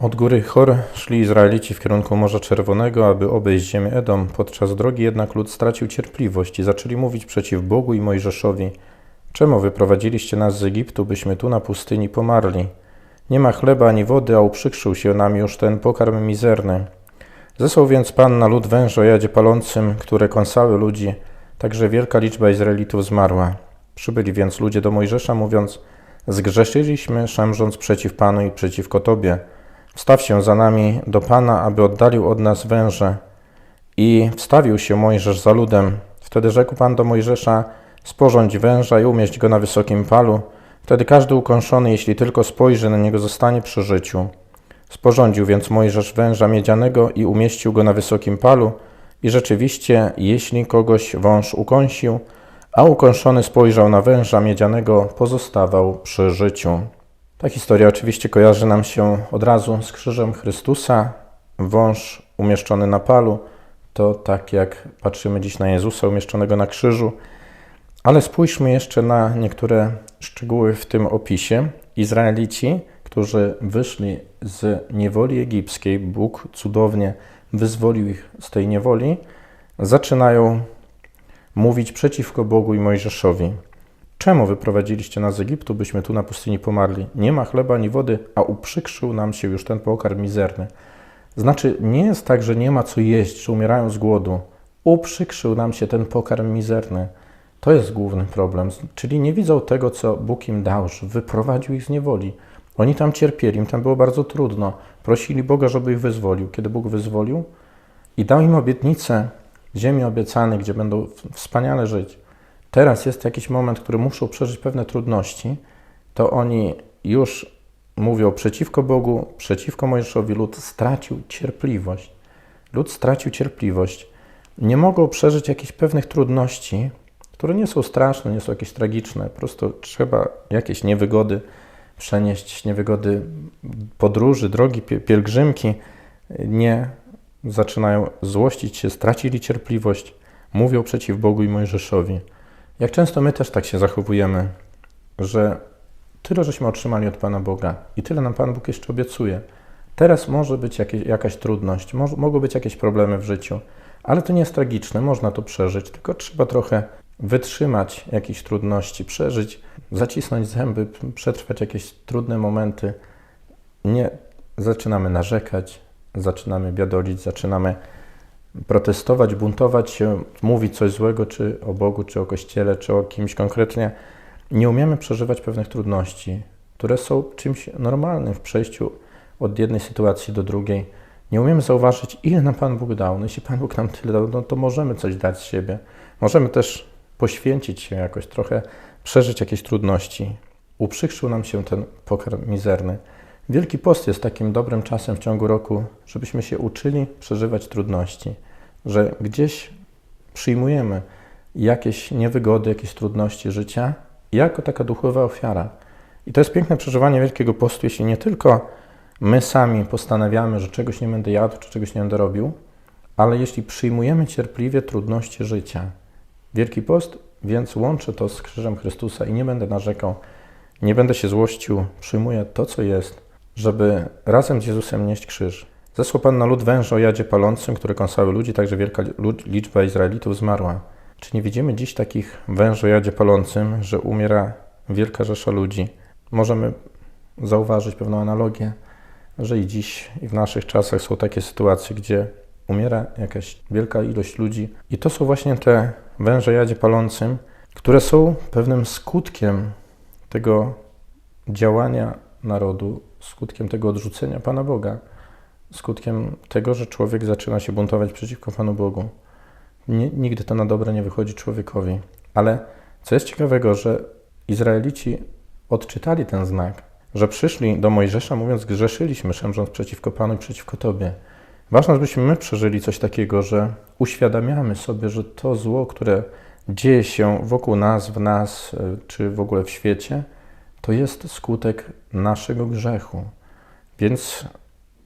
Od góry Chor szli Izraelici w kierunku Morza Czerwonego, aby obejść ziemię Edom. Podczas drogi jednak lud stracił cierpliwość i zaczęli mówić przeciw Bogu i Mojżeszowi. Czemu wyprowadziliście nas z Egiptu, byśmy tu na pustyni pomarli? Nie ma chleba ani wody, a uprzykrzył się nam już ten pokarm mizerny. Zesłał więc Pan na lud węże o jadzie palącym, które kąsały ludzi, także wielka liczba Izraelitów zmarła. Przybyli więc ludzie do Mojżesza, mówiąc, zgrzeszyliśmy, szemrząc przeciw Panu i przeciwko Tobie. Wstaw się za nami do Pana, aby oddalił od nas węże. I wstawił się Mojżesz za ludem. Wtedy rzekł Pan do Mojżesza, sporządź węża i umieść go na wysokim palu. Wtedy każdy ukąszony, jeśli tylko spojrzy na niego, zostanie przy życiu. Sporządził więc Mojżesz węża miedzianego i umieścił go na wysokim palu. I rzeczywiście, jeśli kogoś wąż ukąsił, a ukąszony spojrzał na węża miedzianego, pozostawał przy życiu. Ta historia oczywiście kojarzy nam się od razu z krzyżem Chrystusa. Wąż umieszczony na palu to tak jak patrzymy dziś na Jezusa umieszczonego na krzyżu. Ale spójrzmy jeszcze na niektóre szczegóły w tym opisie. Izraelici, którzy wyszli z niewoli egipskiej, Bóg cudownie wyzwolił ich z tej niewoli, zaczynają mówić przeciwko Bogu i Mojżeszowi. Czemu wyprowadziliście nas z Egiptu, byśmy tu na pustyni pomarli? Nie ma chleba ani wody, a uprzykrzył nam się już ten pokarm mizerny. Znaczy, nie jest tak, że nie ma co jeść, że umierają z głodu. Uprzykrzył nam się ten pokarm mizerny. To jest główny problem. Czyli nie widzą tego, co Bóg im dał, że wyprowadził ich z niewoli. Oni tam cierpieli, im tam było bardzo trudno. Prosili Boga, żeby ich wyzwolił. Kiedy Bóg wyzwolił i dał im obietnicę ziemi obiecanej, gdzie będą wspaniale żyć, teraz jest jakiś moment, który muszą przeżyć pewne trudności, to oni już mówią przeciwko Bogu, przeciwko Mojżeszowi. Lud stracił cierpliwość. Lud stracił cierpliwość. Nie mogą przeżyć jakichś pewnych trudności, które nie są straszne, nie są jakieś tragiczne. Po prostu trzeba jakieś niewygody przenieść, niewygody podróży, drogi, pielgrzymki. Nie zaczynają złościć się, stracili cierpliwość, mówią przeciw Bogu i Mojżeszowi. Jak często my też tak się zachowujemy, że tyle żeśmy otrzymali od Pana Boga i tyle nam Pan Bóg jeszcze obiecuje. Teraz może być jakieś, jakaś trudność, mo mogą być jakieś problemy w życiu, ale to nie jest tragiczne, można to przeżyć, tylko trzeba trochę wytrzymać jakieś trudności, przeżyć, zacisnąć zęby, przetrwać jakieś trudne momenty. Nie zaczynamy narzekać, zaczynamy biadolić, zaczynamy protestować, buntować się, mówić coś złego, czy o Bogu, czy o Kościele, czy o kimś konkretnie. Nie umiemy przeżywać pewnych trudności, które są czymś normalnym w przejściu od jednej sytuacji do drugiej. Nie umiemy zauważyć, ile nam Pan Bóg dał. No jeśli Pan Bóg nam tyle dał, no to możemy coś dać z siebie. Możemy też poświęcić się jakoś, trochę przeżyć jakieś trudności. Uprzykrzył nam się ten pokarm mizerny. Wielki Post jest takim dobrym czasem w ciągu roku, żebyśmy się uczyli przeżywać trudności, że gdzieś przyjmujemy jakieś niewygody, jakieś trudności życia jako taka duchowa ofiara. I to jest piękne przeżywanie Wielkiego Postu, jeśli nie tylko my sami postanawiamy, że czegoś nie będę jadł, czy czegoś nie będę robił, ale jeśli przyjmujemy cierpliwie trudności życia. Wielki Post więc łączę to z krzyżem Chrystusa i nie będę narzekał, nie będę się złościł, przyjmuję to, co jest, żeby razem z Jezusem nieść krzyż. Zesłał Pan na lud węża o jadzie palącym, które kąsały ludzi, także wielka liczba Izraelitów zmarła. Czy nie widzimy dziś takich węży o jadzie palącym, że umiera wielka rzesza ludzi? Możemy zauważyć pewną analogię, że i dziś, i w naszych czasach są takie sytuacje, gdzie umiera jakaś wielka ilość ludzi. I to są właśnie te węże jadzie palącym, które są pewnym skutkiem tego działania narodu, skutkiem tego odrzucenia Pana Boga, skutkiem tego, że człowiek zaczyna się buntować przeciwko Panu Bogu. Nigdy to na dobre nie wychodzi człowiekowi. Ale co jest ciekawego, że Izraelici odczytali ten znak, że przyszli do Mojżesza mówiąc, grzeszyliśmy, szemrząc przeciwko Panu i przeciwko Tobie. Ważne, żebyśmy my przeżyli coś takiego, że uświadamiamy sobie, że to zło, które dzieje się wokół nas, w nas, e, czy w ogóle w świecie, to jest skutek naszego grzechu. Więc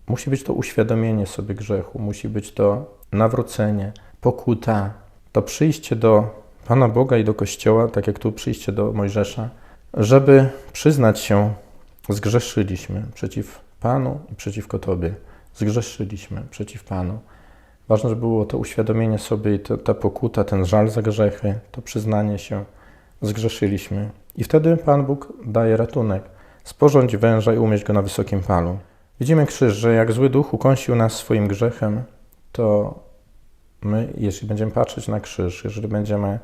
musi być to uświadomienie sobie grzechu, musi być to nawrócenie, pokuta, to przyjście do Pana Boga i do Kościoła, tak jak tu przyjście do Mojżesza, żeby przyznać się, zgrzeszyliśmy przeciw Panu i przeciwko Tobie. Zgrzeszyliśmy przeciw Panu. Ważne, żeby było to uświadomienie sobie i ta pokuta, ten żal za grzechy, to przyznanie się, zgrzeszyliśmy. I wtedy Pan Bóg daje ratunek. Sporządź węża i umieść go na wysokim palu. Widzimy krzyż, że jak zły duch ukąsił nas swoim grzechem, to my, jeśli będziemy patrzeć na krzyż, jeżeli będziemy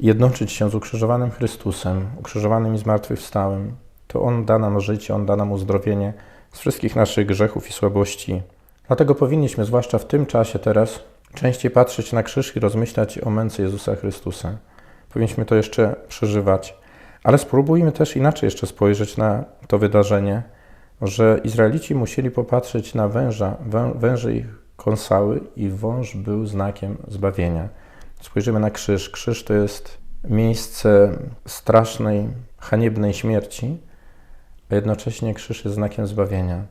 jednoczyć się z ukrzyżowanym Chrystusem, ukrzyżowanym i zmartwychwstałym, to On da nam życie, On da nam uzdrowienie z wszystkich naszych grzechów i słabości. Dlatego powinniśmy, zwłaszcza w tym czasie teraz, częściej patrzeć na krzyż i rozmyślać o męce Jezusa Chrystusa. Powinniśmy to jeszcze przeżywać. Ale spróbujmy też inaczej jeszcze spojrzeć na to wydarzenie, że Izraelici musieli popatrzeć na węża, wę, węże ich kąsały i wąż był znakiem zbawienia. Spojrzymy na krzyż. Krzyż to jest miejsce strasznej, haniebnej śmierci, a jednocześnie krzyż jest znakiem zbawienia.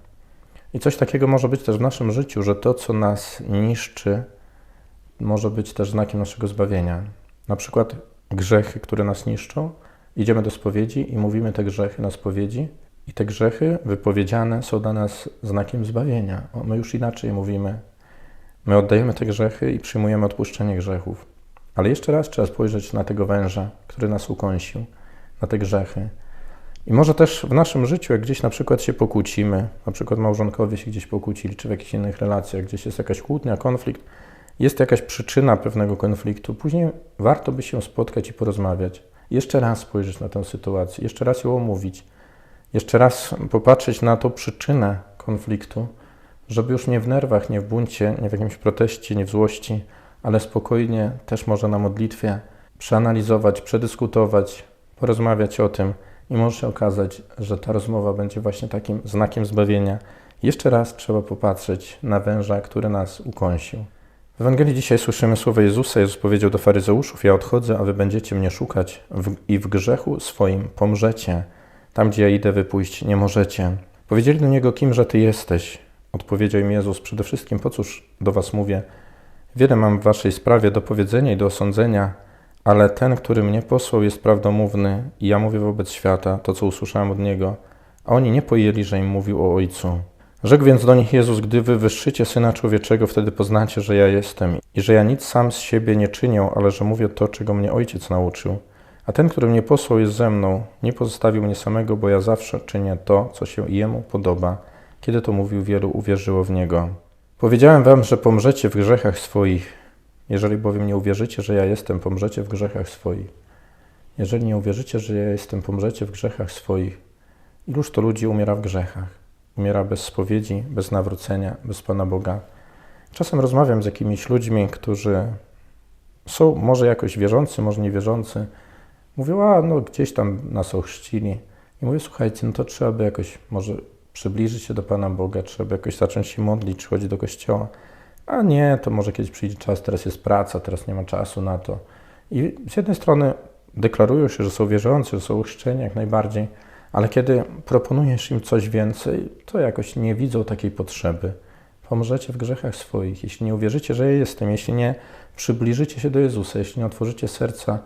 I coś takiego może być też w naszym życiu, że to, co nas niszczy, może być też znakiem naszego zbawienia. Na przykład grzechy, które nas niszczą, idziemy do spowiedzi i mówimy te grzechy na spowiedzi, i te grzechy wypowiedziane są dla nas znakiem zbawienia. My już inaczej mówimy. My oddajemy te grzechy i przyjmujemy odpuszczenie grzechów. Ale jeszcze raz trzeba spojrzeć na tego węża, który nas ukąsił, na te grzechy. I może też w naszym życiu, jak gdzieś na przykład się pokłócimy, na przykład małżonkowie się gdzieś pokłócili, czy w jakichś innych relacjach, gdzieś jest jakaś kłótnia, konflikt, jest jakaś przyczyna pewnego konfliktu, później warto by się spotkać i porozmawiać. Jeszcze raz spojrzeć na tę sytuację, jeszcze raz ją omówić, jeszcze raz popatrzeć na tą przyczynę konfliktu, żeby już nie w nerwach, nie w buncie, nie w jakimś proteście, nie w złości, ale spokojnie też może na modlitwie przeanalizować, przedyskutować, porozmawiać o tym i może się okazać, że ta rozmowa będzie właśnie takim znakiem zbawienia. Jeszcze raz trzeba popatrzeć na węża, który nas ukąsił. W Ewangelii dzisiaj słyszymy słowa Jezusa. Jezus powiedział do faryzeuszów: Ja odchodzę, a wy będziecie mnie szukać w, i w grzechu swoim pomrzecie. Tam, gdzie ja idę, wy pójść nie możecie. Powiedzieli do niego: Kimże ty jesteś? Odpowiedział im Jezus: Przede wszystkim, po cóż do was mówię? Wiele mam w waszej sprawie do powiedzenia i do osądzenia, ale ten, który mnie posłał, jest prawdomówny i ja mówię wobec świata to, co usłyszałem od niego, a oni nie pojęli, że im mówił o Ojcu. Rzekł więc do nich Jezus, gdy wy wyszczycie Syna Człowieczego, wtedy poznacie, że ja jestem i że ja nic sam z siebie nie czynię, ale że mówię to, czego mnie Ojciec nauczył. A ten, który mnie posłał, jest ze mną. Nie pozostawił mnie samego, bo ja zawsze czynię to, co się Jemu podoba. Kiedy to mówił, wielu uwierzyło w Niego. Powiedziałem wam, że pomrzecie w grzechach swoich. Jeżeli bowiem nie uwierzycie, że ja jestem, pomrzecie w grzechach swoich. Jeżeli nie uwierzycie, że ja jestem, pomrzecie w grzechach swoich. Iluż to ludzi umiera w grzechach? Umiera bez spowiedzi, bez nawrócenia, bez Pana Boga. Czasem rozmawiam z jakimiś ludźmi, którzy są może jakoś wierzący, może niewierzący. Mówią, a no gdzieś tam nas ochrzcili. I mówię, słuchajcie, no to trzeba by jakoś może przybliżyć się do Pana Boga, trzeba jakoś zacząć się modlić, czy chodzić do kościoła. A nie, to może kiedyś przyjdzie czas, teraz jest praca, teraz nie ma czasu na to. I z jednej strony deklarują się, że są wierzący, że są uchrzczeni jak najbardziej, ale kiedy proponujesz im coś więcej, to jakoś nie widzą takiej potrzeby. Pomożecie w grzechach swoich, jeśli nie uwierzycie, że ja jestem, jeśli nie przybliżycie się do Jezusa, jeśli nie otworzycie serca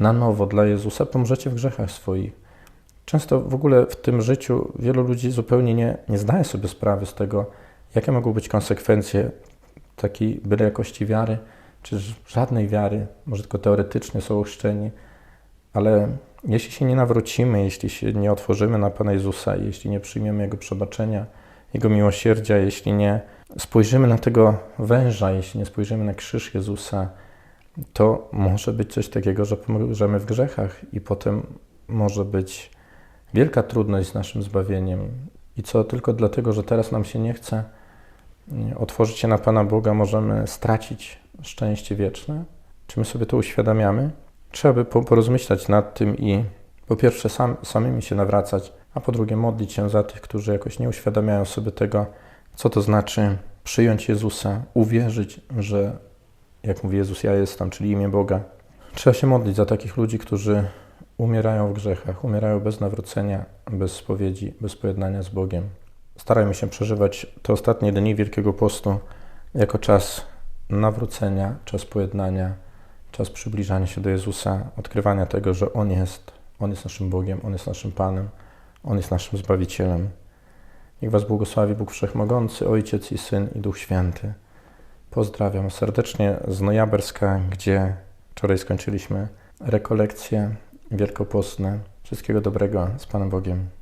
na nowo dla Jezusa, pomożecie w grzechach swoich. Często w ogóle w tym życiu wielu ludzi zupełnie nie, nie zdaje sobie sprawy z tego, jakie mogą być konsekwencje takiej byle jakości wiary, czy żadnej wiary, może tylko teoretycznie są ochrzczeni, ale jeśli się nie nawrócimy, jeśli się nie otworzymy na Pana Jezusa, jeśli nie przyjmiemy Jego przebaczenia, Jego miłosierdzia, jeśli nie spojrzymy na tego węża, jeśli nie spojrzymy na krzyż Jezusa, to może być coś takiego, że pomożemy w grzechach i potem może być wielka trudność z naszym zbawieniem. I co tylko dlatego, że teraz nam się nie chce otworzyć się na Pana Boga, możemy stracić szczęście wieczne? Czy my sobie to uświadamiamy? Trzeba by porozmyślać nad tym i po pierwsze sam, samymi się nawracać, a po drugie modlić się za tych, którzy jakoś nie uświadamiają sobie tego, co to znaczy przyjąć Jezusa, uwierzyć, że jak mówi Jezus, ja jestem, czyli imię Boga. Trzeba się modlić za takich ludzi, którzy umierają w grzechach, umierają bez nawrócenia, bez spowiedzi, bez pojednania z Bogiem. Starajmy się przeżywać te ostatnie dni Wielkiego Postu jako czas nawrócenia, czas pojednania, czas przybliżania się do Jezusa, odkrywania tego, że On jest, On jest naszym Bogiem, On jest naszym Panem, On jest naszym Zbawicielem. Niech Was błogosławi Bóg Wszechmogący, Ojciec i Syn i Duch Święty. Pozdrawiam serdecznie z Nojaberska, gdzie wczoraj skończyliśmy rekolekcje wielkopostne. Wszystkiego dobrego z Panem Bogiem.